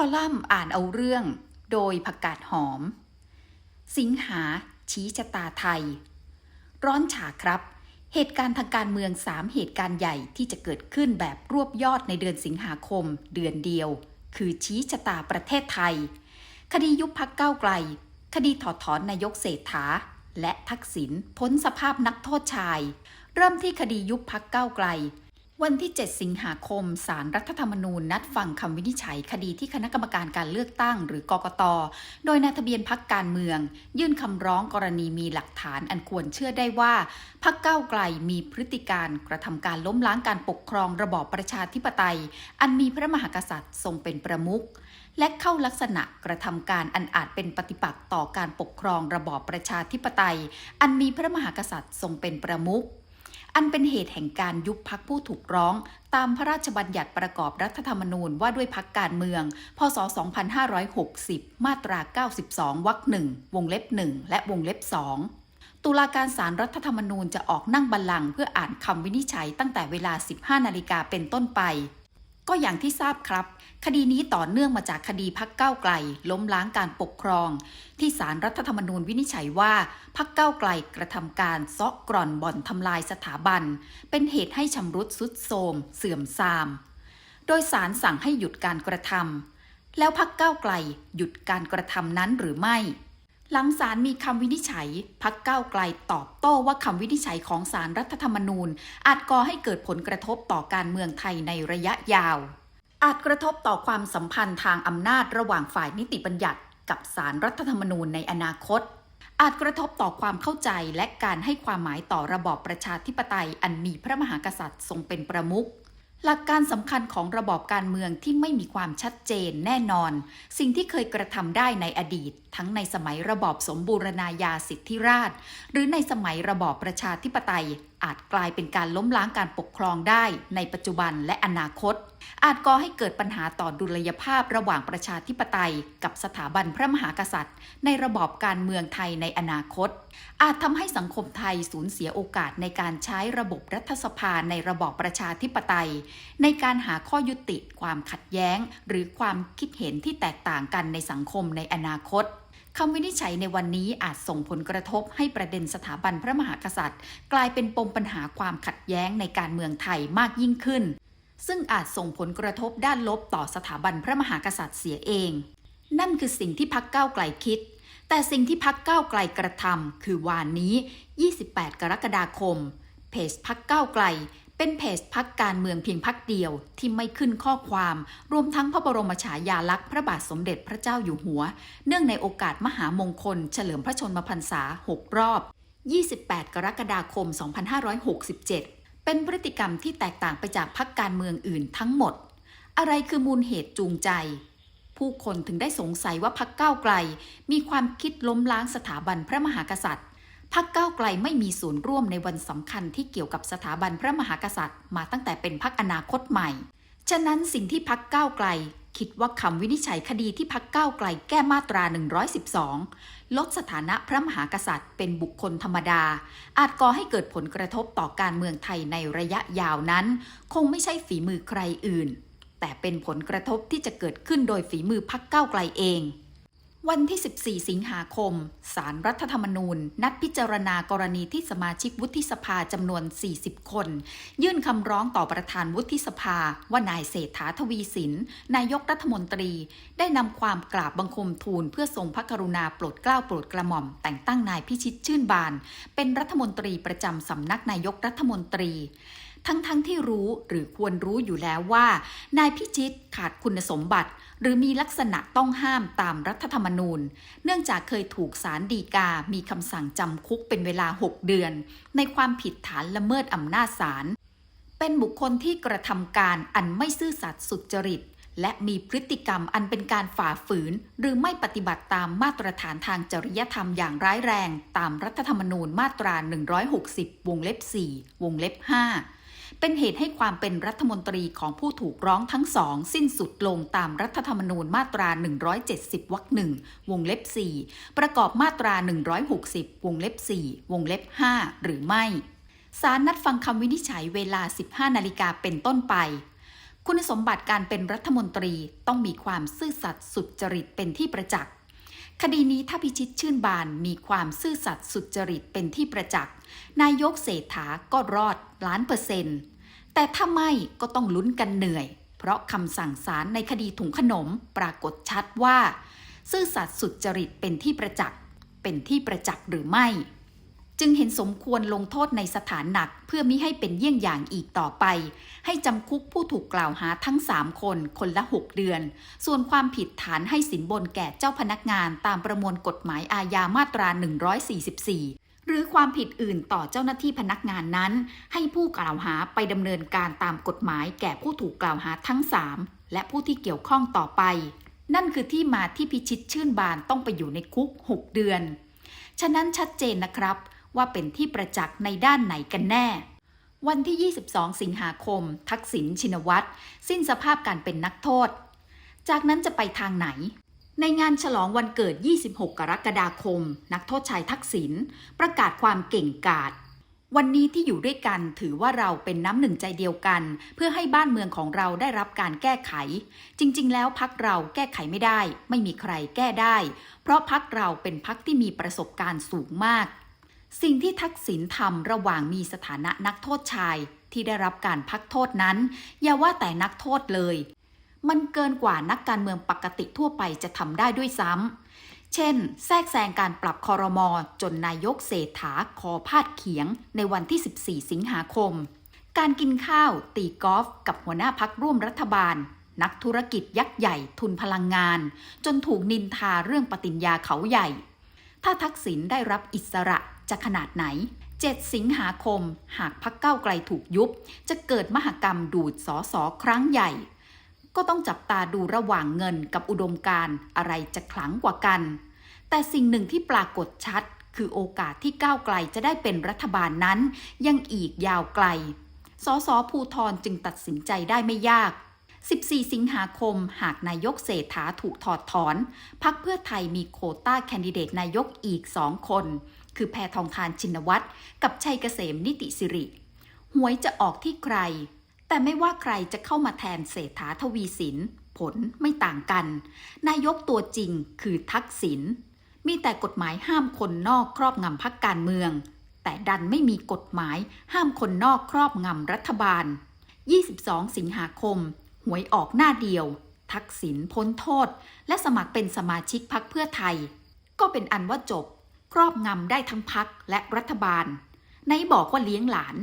คอลัมน์อ่านเอาเรื่อง โดยผักกาดหอม สิงหา ชี้ชะตาไทย ร้อนฉาครับ เหตุการณ์ทางการเมืองสามเหตุการณ์ใหญ่ที่จะเกิดขึ้นแบบรวบยอดในเดือนสิงหาคม เดือนเดียว คือชี้ชะตาประเทศไทย คดียุบพักเก้าไกล คดีถอดถอนนายกเศรษฐา และทักษิณพ้นสภาพนักโทษชาย เริ่มที่คดียุบพักเก้าไกล วันที่ 7 สิงหาคม สารรัฐธรรมนูญ นัดฟังคำวินิจฉัย คดีที่คณะกรรมการการเลือกตั้ง หรือกกต โดยนายทะเบียนพักการเมือง ยื่นคำร้องกรณีมีหลักฐานอันควรเชื่อได้ว่า พักเก้าไกลมีพฤติการกระทำการล้มล้างการปกครองระบอบประชาธิปไตย อันมีพระมหากษัตริย์ทรงเป็นประมุขและเข้าลักษณะกระทำการอันอาจเป็นปฏิปักษ์ต่อการปกครองระบอบประชาธิปไตย อันมีพระมหากษัตริย์ทรงเป็นประมุข อันเป็นเหตุแห่งการยุบพักผู้ถูกร้อง ตามพระราชบัญญัติประกอบรัฐธรรมนูญว่าด้วยพักการเมือง พศ 2560 มาตรา 92 วรรคหนึ่งวงเล็บ1และวงเล็บ2ตุลาการศาลรัฐธรรมนูญจะออกนั่งบัลลังก์เพื่ออ่านคำวินิจฉัยตั้งแต่เวลา 15 นาฬิกาเป็นต้นไป ก็อย่างที่ทราบครับ คดีนี้ต่อเนื่องมาจากคดีพักเก้าไกล ล้มล้างการปกครอง ที่ศาลรัฐธรรมนูญวินิจฉัยว่าพักเก้าไกลกระทำการซอกกร่อนบ่อนทำลายสถาบัน เป็นเหตุให้ชำรุดสุดโทมเสื่อมทราม โดยศาลสั่งให้หยุดการกระทำแล้วพักเก้าไกลหยุดการกระทำนั้นหรือไม่ หลังศาลมีคำวินิจฉัย พักก้าวไกลตอบโต้ว่าคำวินิจฉัยของศาลรัฐธรรมนูญ อาจก่อให้เกิดผลกระทบต่อการเมืองไทยในระยะยาว อาจกระทบต่อความสัมพันธ์ทางอำนาจระหว่างฝ่ายนิติบัญญัติ กับศาลรัฐธรรมนูญในอนาคต อาจกระทบต่อความเข้าใจและการให้ความหมายต่อระบอบประชาธิปไตยอันมีพระมหากษัตริย์ทรงเป็นประมุข หลักการสำคัญของระบอบการเมืองที่ไม่มีความชัดเจนแน่นอน สิ่งที่เคยกระทำได้ในอดีต ทั้งในสมัยระบอบสมบูรณาญาสิทธิราช หรือในสมัยระบอบประชาธิปไตย อาจกลายเป็นการล้มล้างการปกครองได้ในปัจจุบันและอนาคต อาจก่อให้เกิดปัญหาต่อดุลยภาพระหว่างประชาธิปไตย กับสถาบันพระมหากษัตริย์ ในระบอบการเมืองไทยในอนาคต อาจทำให้สังคมไทยสูญเสียโอกาสในการใช้ระบบรัฐสภาในระบอบประชาธิปไตย ในการหาข้อยุติความขัดแย้ง หรือความคิดเห็นที่แตกต่างกันในสังคมในอนาคต คำวินิจฉัยในวันนี้อาจส่งผลกระทบให้ประเด็นสถาบันพระมหากษัตริย์ กลายเป็นปมปัญหาความขัดแย้งในการเมืองไทยมากยิ่งขึ้น ซึ่งอาจส่งผลกระทบด้านลบต่อสถาบันพระมหากษัตริย์เสียเอง นั่นคือสิ่งที่พักเก้าวไกลคิด แต่สิ่งที่พักก้าวไกลกระทำคือวานนี้ 28 กรกฎาคม เพจพักก้าวไกล เป็นเพจพักการเมืองเพียงพักเดียวที่ไม่ขึ้นข้อความ รวมทั้งพระบรมฉายาลักษณ์พระบาทสมเด็จพระเจ้าอยู่หัว เนื่องในโอกาสมหามงคล เฉลิมพระชนมพรรษา 6 รอบ 28 กรกฎาคม 2567 เป็นพฤติกรรมที่แตกต่างไปจากพักการเมืองอื่นทั้งหมด อะไรคือมูลเหตุจูงใจ ผู้คนถึงได้สงสัยว่าพักก้าวไกล มีความคิดล้มล้างสถาบันพระมหากษัตริย์ พักเก้าไกลไม่มีส่วนร่วมในวันสำคัญที่เกี่ยวกับสถาบันพระมหากษัตริย์ มาตั้งแต่เป็นพักอนาคตใหม่ ฉะนั้นสิ่งที่พักเก้าไกล คิดว่าคำวินิจฉัยคดีที่พักเก้าไกลแก้มาตรา 112 ลดสถานะพระมหากษัตริย์ เป็นบุคคลธรรมดา อาจก่อให้เกิดผลกระทบต่อการเมืองไทยในระยะยาวนั้น คงไม่ใช่ฝีมือใครอื่น แต่เป็นผลกระทบที่จะเกิดขึ้นโดยฝีมือพักเก้าไกลเอง วันที่ 14 สิงหาคม สารรัฐธรรมนูญ นัดพิจารณากรณีที่สมาชิกวุฒิสภาจำนวน 40 คน ยื่นคำร้องต่อประธานวุฒิสภา ว่านายเศรษฐาทวีสิน นายกรัฐมนตรี ได้นำความกราบบังคมทูลเพื่อทรงพระกรุณาโปรดเกล้าโปรดกระหม่อม แต่งตั้งนายพิชิตชื่นบาน เป็นรัฐมนตรีประจำสำนักนายกรัฐมนตรี ทั้งๆทที่รู้หรือควรรู้อยู่แล้วว่า นายพิชิตขาดคุณสมบัติ หรือมีลักษณะต้องห้ามตามรัฐธรรมนูญ เนื่องจากเคยถูกศาลฎีกา มีคำสั่งจำคุกเป็นเวลา 6 เดือน ในความผิดฐานละเมิดอำนาจศาลเป็นบุคคลที่กระทำการอันไม่ซื่อสัตย์สุจริต และมีพฤติกรรมอันเป็นการฝ่าฝืน หรือไม่ปฏิบัติตามมาตรฐานทางจริยธรรมอย่างร้ายแรง ตามรัฐธรรมนูญมาตรา 160 วงเล็บ 4 วงเล็บ 5 เป็นเหตุให้ความเป็นรัฐมนตรีของผู้ถูกร้องทั้งสอง สิ้นสุดลงตามรัฐธรรมนูญมาตรา 170 วรรคหนึ่งวงเล็บ 4 ประกอบมาตรา 160 วงเล็บ 4 วงเล็บ 5 หรือไม่ศาลนัดฟังคำวินิจฉัยเวลา 15 นาฬิกาเป็นต้นไป คุณสมบัติการเป็นรัฐมนตรีต้องมีความซื่อสัตย์สุจริตเป็นที่ประจักษ์ คดีนี้ถ้าพิชิตชื่นบานมีความซื่อสัตย์สุจริตเป็นที่ประจักษ์ นายกเศรษฐาก็รอดล้านเปอร์เซ็นต์ แต่ถ้าไม่ก็ต้องลุ้นกันเหนื่อย เพราะคำสั่งศาลในคดีถุงขนมปรากฏชัดว่า ซื่อสัตย์สุจริตเป็นที่ประจักษ์ เป็นที่ประจักษ์หรือไม่ จึงเห็นสมควรลงโทษในสถานหนักเพื่อมิให้เป็นเยี่ยงอย่างอีกต่อไป ให้จำคุกผู้ถูกกล่าวหาทั้ง 3 คนคนละ 6 เดือน ส่วนความผิดฐานให้สินบนแก่เจ้าพนักงานตามประมวลกฎหมายอาญามาตรา 144หรือความผิดอื่นต่อเจ้าหน้าที่พนักงานนั้น ให้ผู้กล่าวหาไปดำเนินการตามกฎหมายแก่ผู้ถูกกล่าวหาทั้ง 3 และผู้ที่เกี่ยวข้องต่อไป นั่นคือที่มาที่พิชิตชื่นบานต้องไปอยู่ในคุก 6 เดือน ฉะนั้นชัดเจนนะครับ ว่าเป็นที่ประจักษ์ในด้านไหนกันแน่ วันที่ 22 สิงหาคม ทักษิณชินวัตรสิ้นสภาพการเป็นนักโทษ จากนั้นจะไปทางไหน ในงานฉลองวันเกิด 26 กรกฎาคม นักโทษชายทักษิณประกาศความเก่งกาจวันนี้ที่อยู่ด้วยกันถือว่าเราเป็นน้ำหนึ่งใจเดียวกัน เพื่อให้บ้านเมืองของเราได้รับการแก้ไข จริง ๆ แล้วพักเราแก้ไขไม่ได้ ไม่มีใครแก้ได้ เพราะพักเราเป็นพักที่มีประสบการณ์สูงมาก สิ่งที่ทักษิณทำระหว่างมีสถานะนักโทษชายที่ได้รับการพักโทษนั้น อย่าว่าแต่นักโทษเลย มันเกินกว่านักการเมืองปกติทั่วไปจะทำได้ด้วยซ้ำ เช่น แทรกแซงการปรับคอรมอจนนายกเศรษฐาคอพาดเขียงในวันที่ 14 สิงหาคม การกินข้าวตีกอล์ฟกับหัวหน้าพักร่วมรัฐบาล นักธุรกิจยักษ์ใหญ่ทุนพลังงาน จนถูกนินทาเรื่องปฏิญญาเขาใหญ่ ถ้าทักษิณได้รับอิสระ จะขนาดไหน 7 สิงหาคม หากพักเก้าไกลถูกยุบ จะเกิดมหกรรมดูดสอสอครั้งใหญ่ ก็ต้องจับตาดูระหว่างเงินกับอุดมการอะไรจะขลังกว่ากัน แต่สิ่งหนึ่งที่ปรากฏชัด คือโอกาสที่ก้าวไกลจะได้เป็นรัฐบาลนั้น ยังอีกยาวไกล สสภูทรจึงตัดสินใจได้ไม่ยาก14 สิงหาคม หากนายกเศรษฐาถูกถอดถอน พักเพื่อไทยมีโควต้าแคนดิเดตนายกอีกสองคน คือแพทองทานชินวัตรกับชัยเกษมนิติสิริหวยจะออกที่ใคร แต่ไม่ว่าใครจะเข้ามาแทนเศรษฐาทวีสิน ผลไม่ต่างกัน นายกตัวจริงคือทักษิณมีแต่กฎหมายห้ามคนนอกครอบงำพักการเมือง แต่ดันไม่มีกฎหมายห้ามคนนอกครอบงำรัฐบาล 22 สิงหาคม หวยออกหน้าเดียว ทักษิณพ้นโทษ และสมัครเป็นสมาชิกพักเพื่อไทย ก็เป็นอันว่าจบ ครอบงำได้ทั้งพักและรัฐบาล ไหนบอกว่าเลี้ยงหลาน